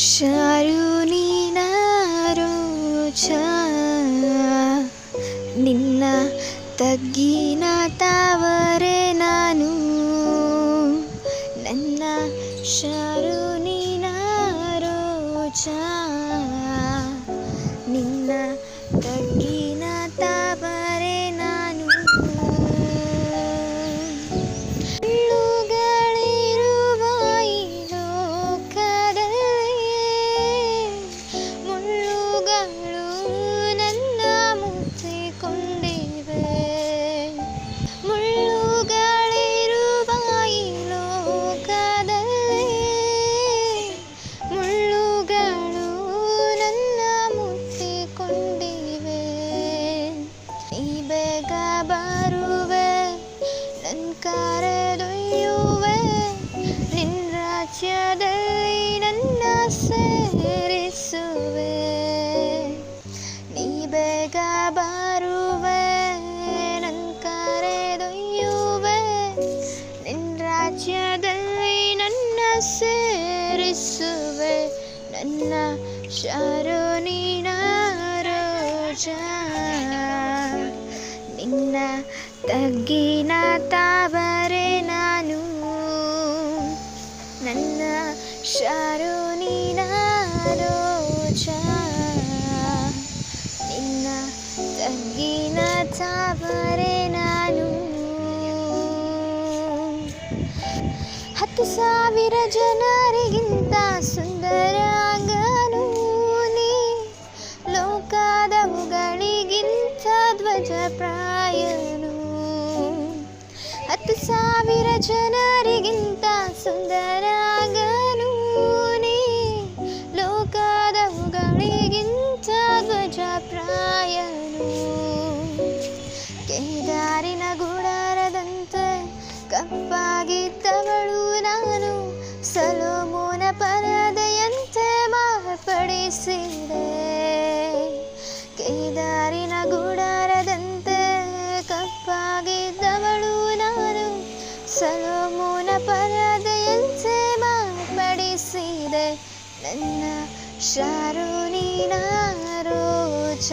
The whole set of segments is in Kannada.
ಶಾರುನಿನ ರೋಚ ನಿನ್ನ ತಗ್ಗಿನ ತಾವರೆ ನಾನು ನನ್ನ ಶಾರುನಿನ ರೋಚ ಬರುವೆ ನನ್ನ ಕರೆದೊಯ್ಯುವೆ ನಿನ್ನ ರಾಜ್ಯದಲ್ಲಿ ನನ್ನ ಸೇರಿಸುವೆ ನೀ ಬೇಗ ಬರುವೆ ನನ್ನ ಕರೆದೊಯ್ಯುವೆ ನಿನ್ನ ರಾಜ್ಯದಲ್ಲಿ ನನ್ನ ಸೇರಿಸುವೆ ನನ್ನ ಶರಣೀನ ರೋಜ ನಿನ್ನ ತಗ್ಗಿನ ತಾವರೆ ನಾನು. ನನ್ನ ಶಾರು ರೋಜ ನಿನ್ನ ತಗ್ಗಿನ ತಾವರೆ ನಾನು. ಹತ್ತು ಸಾವಿರ ಜನರಿಗಿಂತ ಸುಂದರ ನೀ. ಲೋಕದವುಗಳಿಗಿಂತ ಧ್ವಜ ಪ್ರಾಯನು ಹತ್ತು ಸಾವಿರ ಜನರಿಗಿಂತ ಸುಂದರಾಂಗನು ನೀ ಲೋಕದವುಗಳಿಗಿಂತ ಧ್ವಜ ಪ್ರಾಯನು. ಕೇದಾರಿನ ಗುಡಾರದಂತೆ ಕಪ್ಪಾಗಿದ್ದವಳು ನಾನು, ಸಲೋಮೋನ ಪರದೆಯಂತೆ ಮಾರ್ಪಡಿಸಿದೆ. ನನ್ನ ಶಾರುನಿನ ರೋಜ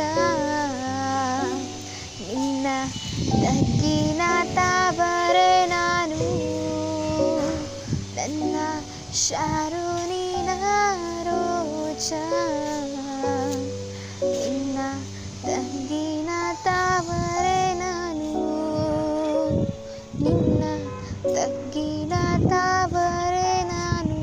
ನಿನ್ನ ತಗ್ಗಿನ ತಾವರೆ ನಾನು. ನನ್ನ ಶಾರುನಿನ ರೋಜ ನಿನ್ನ ತಗ್ಗಿನ ತಾವರೆ ನಾನು. ನಿನ್ನ ತಗ್ಗಿನ ತಾವರೆ ನಾನು.